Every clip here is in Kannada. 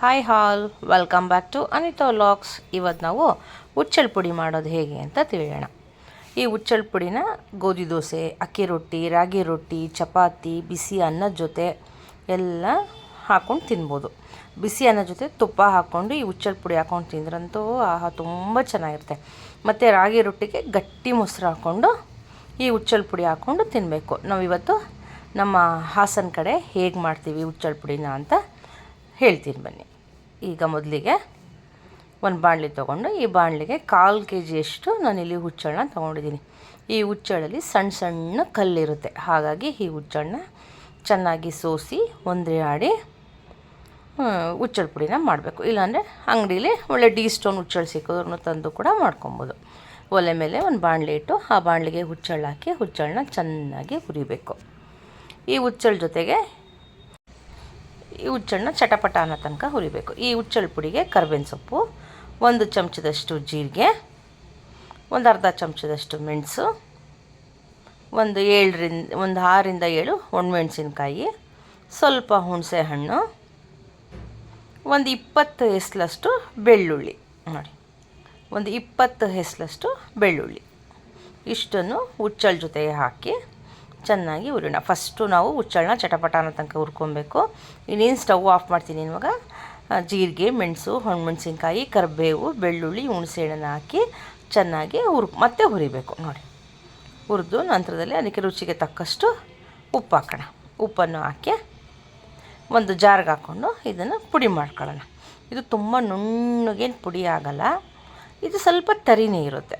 Hi all welcome back to Anita logs ಇವತ್ತು ನಾವು ಹುಚ್ಚಳ ಪುಡಿ ಮಾಡೋದು ಹೇಗೆ ಅಂತ ತಿಳಿಯೋಣ. ಈ ಹುಚ್ಚಳ ಪುಡಿನ ಗೋಧಿ ದೋಸೆ, ಅಕ್ಕಿ ರೊಟ್ಟಿ, ರಾಗಿ ರೊಟ್ಟಿ, ಚಪಾತಿ, ಬಿಸಿ ಅನ್ನದ ಜೊತೆ ಎಲ್ಲ ಹಾಕ್ಕೊಂಡು ತಿನ್ಬೋದು. ಬಿಸಿ ಅನ್ನದ ಜೊತೆ ತುಪ್ಪ ಹಾಕ್ಕೊಂಡು ಈ ಹುಚ್ಚಳ ಪುಡಿ ಹಾಕ್ಕೊಂಡು ತಿಂದ್ರಂತೂ ಆಹಾ, ತುಂಬ ಚೆನ್ನಾಗಿರುತ್ತೆ. ಮತ್ತು ರಾಗಿ ರೊಟ್ಟಿಗೆ ಗಟ್ಟಿ ಮೊಸರು ಹಾಕ್ಕೊಂಡು ಈ ಹುಚ್ಚಳ ಪುಡಿ ಹಾಕ್ಕೊಂಡು ತಿನ್ನಬೇಕು ನಾವಿವತ್ತು ನಮ್ಮ ಹಾಸನ ಕಡೆ ಹೇಗೆ ಮಾಡ್ತೀವಿ ಹುಚ್ಚಳ ಪುಡಿನ ಅಂತ ಹೇಳ್ತೀನಿ ಬನ್ನಿ. ಈಗ ಮೊದಲಿಗೆ ಒಂದು ಬಾಣಲಿ ತೊಗೊಂಡು, ಈ ಬಾಣಲಿಗೆ ಕಾಲು ಕೆ ಜಿಯಷ್ಟು ನಾನಿಲ್ಲಿ ಹುಚ್ಚಳನ್ನ ತೊಗೊಂಡಿದ್ದೀನಿ. ಈ ಹುಚ್ಚಳಲ್ಲಿ ಸಣ್ಣ ಸಣ್ಣ ಕಲ್ಲಿರುತ್ತೆ. ಹಾಗಾಗಿ ಈ ಹುಚ್ಚಳನ್ನ ಚೆನ್ನಾಗಿ ಸೋಸಿ ಒಂದ್ರೆ ಆಡಿ ಹುಚ್ಚಳ ಪುಡಿನ ಮಾಡಬೇಕು. ಇಲ್ಲಾಂದರೆ ಅಂಗಡೀಲಿ ಒಳ್ಳೆ ಡಿ ಸ್ಟೋನ್ ಹುಚ್ಚಳು ಸಿಕ್ಕೋದ್ರೂ ತಂದು ಕೂಡ ಮಾಡ್ಕೊಬೋದು. ಒಲೆ ಮೇಲೆ ಒಂದು ಬಾಣಲಿ ಇಟ್ಟು ಆ ಬಾಣಲಿಗೆ ಹುಚ್ಚಳು ಹಾಕಿ ಹುಚ್ಚಳನ್ನ ಚೆನ್ನಾಗಿ ಹುರಿಬೇಕು. ಈ ಹುಚ್ಚಳ ಜೊತೆಗೆ ಈ ಹುಚ್ಚಳನ್ನ ಚಟಪಟ ಅನ್ನೋ ತನಕ ಹುರಿಬೇಕು. ಈ ಹುಚ್ಚಳ ಪುಡಿಗೆ ಕರ್ಬೇವಿನ ಸೊಪ್ಪು, ಒಂದು ಚಮಚದಷ್ಟು ಜೀರಿಗೆ, ಒಂದು ಅರ್ಧ ಚಮಚದಷ್ಟು ಮೆಣಸು, ಒಂದು ಏಳರಿಂದ, ಒಂದು ಆರಿಂದ ಏಳು ಒಣಮೆಣಸಿನ್ಕಾಯಿ, ಸ್ವಲ್ಪ ಹುಣಸೆ ಹಣ್ಣು, ಒಂದು ಇಪ್ಪತ್ತು ಹೆಸಲಷ್ಟು ಬೆಳ್ಳುಳ್ಳಿ. ನೋಡಿ, ಒಂದು ಇಪ್ಪತ್ತು ಹೆಸಲಷ್ಟು ಬೆಳ್ಳುಳ್ಳಿ. ಇಷ್ಟನ್ನು ಹುಚ್ಚಳ ಜೊತೆಗೆ ಹಾಕಿ ಚೆನ್ನಾಗಿ ಹುರಿಯೋಣ ಫಸ್ಟು ನಾವು ಹುಚ್ಚಳನ್ನ ಚಟಪಟ ಅನ್ನೋ ತನಕ ಹುರ್ಕೊಬೇಕು. ಇನ್ನೇನು ಸ್ಟವ್ ಆಫ್ ಮಾಡ್ತೀನಿ ಇವಾಗ? ಜೀರಿಗೆ, ಮೆಣಸು ಮೆಣಸಿನ್ಕಾಯಿ ಕರಿಬೇವು, ಬೆಳ್ಳುಳ್ಳಿ, ಹುಣಸೆಹಣ್ಣನ್ನು ಹಾಕಿ ಚೆನ್ನಾಗಿ ಹುರ್ ಮತ್ತೆ ಹುರಿಬೇಕು ನೋಡಿ. ಹುರಿದು ನಂತರದಲ್ಲಿ ಅದಕ್ಕೆ ರುಚಿಗೆ ತಕ್ಕಷ್ಟು ಉಪ್ಪು ಹಾಕೋಣ. ಉಪ್ಪನ್ನು ಹಾಕಿ ಒಂದು ಜಾರ್ಗೆ ಹಾಕ್ಕೊಂಡು ಇದನ್ನು ಪುಡಿ ಮಾಡ್ಕೊಳ್ಳೋಣ. ಇದು ತುಂಬ ನುಣ್ಣಗೇನು ಪುಡಿ ಆಗಲ್ಲ. ಇದು ಸ್ವಲ್ಪ ತರಿನೇ ಇರುತ್ತೆ.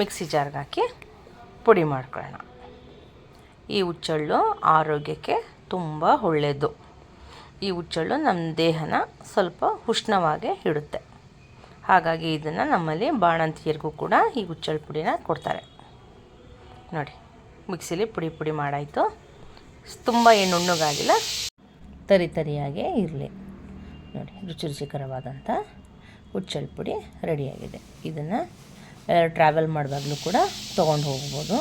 ಮಿಕ್ಸಿ ಜಾರ್ಗೆ ಹಾಕಿ ಪುಡಿ ಮಾಡ್ಕೊಳ್ಳೋಣ. ಈ ಹುಚ್ಚಳ್ಳು ಆರೋಗ್ಯಕ್ಕೆ ತುಂಬ ಒಳ್ಳೆಯದು ಈ ಹುಚ್ಚಳ್ಳು ನಮ್ಮ ದೇಹನ ಸ್ವಲ್ಪ ಉಷ್ಣವಾಗಿ ಇಡುತ್ತೆ. ಹಾಗಾಗಿ ಇದನ್ನು ನಮ್ಮಲ್ಲಿ ಬಾಣಂತಿಯರಿಗೂ ಕೂಡ ಈ ಹುಚ್ಚಳ್ಳು ಪುಡಿನ ಕೊಡ್ತಾರೆ. ನೋಡಿ, ಮಿಕ್ಸಿಲಿ ಪುಡಿ ಪುಡಿ ಮಾಡಾಯಿತು. ತುಂಬ ಏನು ನುಣ್ಣಗಾಗಿಲ್ಲ ತರಿ ತರಿಯಾಗೇ ಇರಲಿ. ನೋಡಿ, ರುಚಿ ರುಚಿಕರವಾದಂಥ ಹುಚ್ಚಳ ಪುಡಿ ರೆಡಿಯಾಗಿದೆ. ಇದನ್ನು ಟ್ರಾವೆಲ್ ಮಾಡಿದಾಗಲೂ ಕೂಡ ತೊಗೊಂಡು ಹೋಗ್ಬೋದು.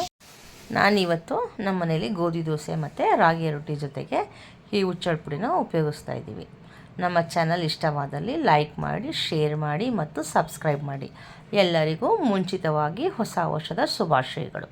ನಾನಿವತ್ತು ನಮ್ಮ ಮನೇಲಿ ಗೋಧಿ ದೋಸೆ ಮತ್ತು ರಾಗಿ ರೊಟ್ಟಿ ಜೊತೆಗೆ ಈ ಹುಚ್ಚಳ ಪುಡಿನ ಉಪಯೋಗಿಸ್ತಾ ಇದ್ದೀವಿ. ನಮ್ಮ ಚಾನಲ್ ಇಷ್ಟವಾದಲ್ಲಿ ಲೈಕ್ ಮಾಡಿ ಶೇರ್ ಮಾಡಿ ಮತ್ತು ಸಬ್ಸ್ಕ್ರೈಬ್ ಮಾಡಿ. ಎಲ್ಲರಿಗೂ ಮುಂಚಿತವಾಗಿ ಹೊಸ ವರ್ಷದ ಶುಭಾಶಯಗಳು.